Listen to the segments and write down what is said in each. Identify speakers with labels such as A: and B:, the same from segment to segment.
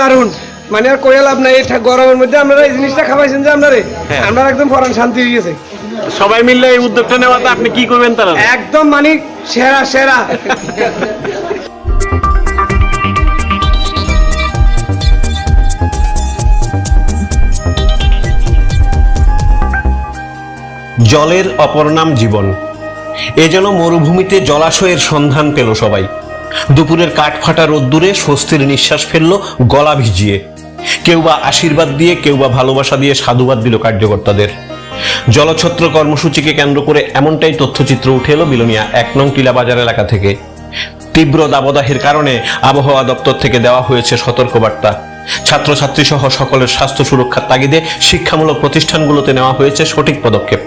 A: দারুণ মানে আর কয়ে লাভ নাই এটা গরমের মধ্যে আপনারা এই জিনিসটা খাওয়াইছেন যে আপনারা।
B: হ্যাঁ।
A: আমরা একদম পরান শান্তি হয়ে গেছে।
B: সবাই মিললে এই উদ্যোগটা নেওয়াতে আপনি কি করবেন তারা
A: একদম মানে সেরা সেরা।
C: জলের অপর নাম জীবন। এ যেন মরুভূমিতে জলাশয়ের সন্ধান পেল সবাই। দুপুরের কাঠফাটা রোদ্দুরে স্বস্তির নিঃশ্বাস ফেলল গলা ভিজিয়ে। কেউ বা আশীর্বাদ দিয়ে, কেউ বা ভালোবাসা দিয়ে সাধুবাদ দিল কার্যকর্তাদের। জলছত্র কর্মসূচিকে কেন্দ্র করে এমনটাই তথ্যচিত্র উঠে এলো বিলোনিয়া এক নং টিলা বাজার এলাকা থেকে। তীব্র দাবদাহের কারণে আবহাওয়া দপ্তর থেকে দেওয়া হয়েছে সতর্কবার্তা। ছাত্রছাত্রী সহ সকলের স্বাস্থ্য সুরক্ষার তাগিদে শিক্ষামূলক প্রতিষ্ঠানগুলোতে নেওয়া হয়েছে সঠিক পদক্ষেপ।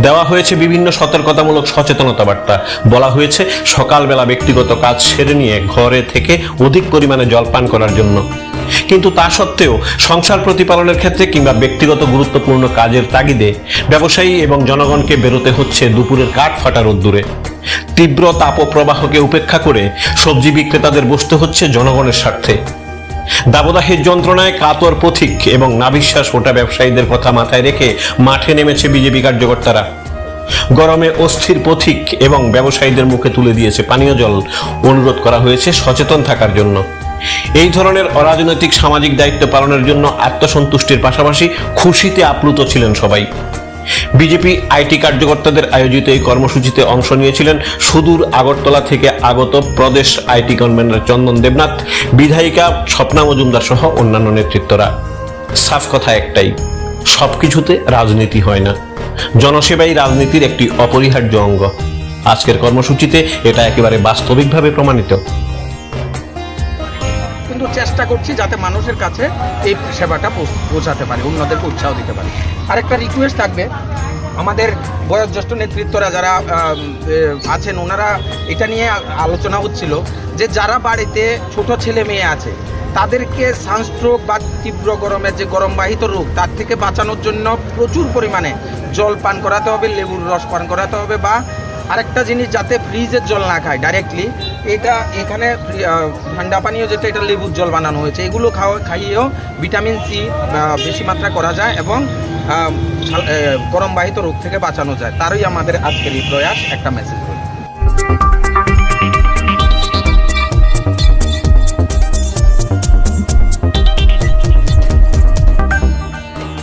C: দেওয়া হয়েছে বিভিন্ন সতর্কতামূলক সচেতনতা বার্তা বলা হয়েছে, সকালবেলা ব্যক্তিগত কাজ সেরে নিয়ে ঘরে থেকে অধিক পরিমাণে জল পান করার জন্য। কিন্তু তা সত্ত্বেও, সংসার প্রতিপালনের ক্ষেত্রে কিংবা ব্যক্তিগত গুরুত্বপূর্ণ কাজের তাগিদে ব্যবসায়ী এবং জনগণকে বেরোতে হচ্ছে দুপুরের কাঠ ফাটা রোদ্দুরে। তীব্র তাপপ্রবাহকে উপেক্ষা করে সবজি বিক্রেতাদের বসতে হচ্ছে জনগণের স্বার্থে। দাবদাহের যন্ত্রণায় কাতর পথিক এবং নাবিশ্বাস ওটা ব্যবসায়ীদের কথা মাথায় রেখে মাঠে নেমেছে বিজেপি কার্যকর্তারা। গরমে অস্থির পথিক এবং ব্যবসায়ীদের মুখে তুলে দিয়েছে পানীয় জল। অনুরোধ করা হয়েছে সচেতন থাকার জন্য। এই ধরনের অরাজনৈতিক সামাজিক দায়িত্ব পালনের জন্য আত্মসন্তুষ্টির পাশাপাশি খুশিতে আপ্লুত ছিলেন সবাই। বিজেপি আইটি কার্যকর্তাদের আয়োজিত এই কর্মসূচিতে অংশ নিয়েছিলেন সুদূর আগরতলা থেকে আগত প্রদেশ আইটি কনভেনর চন্দন দেবনাথ, বিধায়িকা স্বপ্না মজুমদার সহ অন্যান্য নেতৃত্বরা। সাফ কথা একটাই, সবকিছুতে রাজনীতি হয় না। জনসেবাই রাজনীতির একটি অপরিহার্য অঙ্গ। আজকের কর্মসূচিতে এটা একেবারে বাস্তবিকভাবে প্রমাণিত।
D: কিন্তু চেষ্টা করছি যাতে মানুষের কাছে এই সেবাটা পৌঁছ- পৌঁছাতে পারে, অন্যদেরকে উৎসাহ দিতে পারে। আরেকটা রিকোয়েস্ট থাকবে, আমাদের বয়োজ্যেষ্ঠ নেতৃত্বরা যারা আছেন, ওনারা এটা নিয়ে আলোচনা হচ্ছিল যে যারা বাড়িতে ছোট ছেলে মেয়ে আছে, তাদেরকে সানস্ট্রোক বা তীব্র গরমের যে গরমবাহিত রোগ, তার থেকে বাঁচানোর জন্য প্রচুর পরিমাণে জল পান করাতে হবে, লেবুর রস পান করাতে হবে বা আরেকটা জিনিস যাতে ফ্রিজের জল না খায় ডাইরেক্টলি এটা এখানে ঠান্ডা পানীয় যেটা, এটা লেবুর জল বানানো হয়েছে। এগুলো খাওয়া খাইয়েও ভিটামিন সি বেশি মাত্রা করা যায় এবং গরমবাহিত রোগ থেকে বাঁচানো যায়। তারই আমাদের আজকের এই প্রয়াস। একটা মেসেজ রয়েছে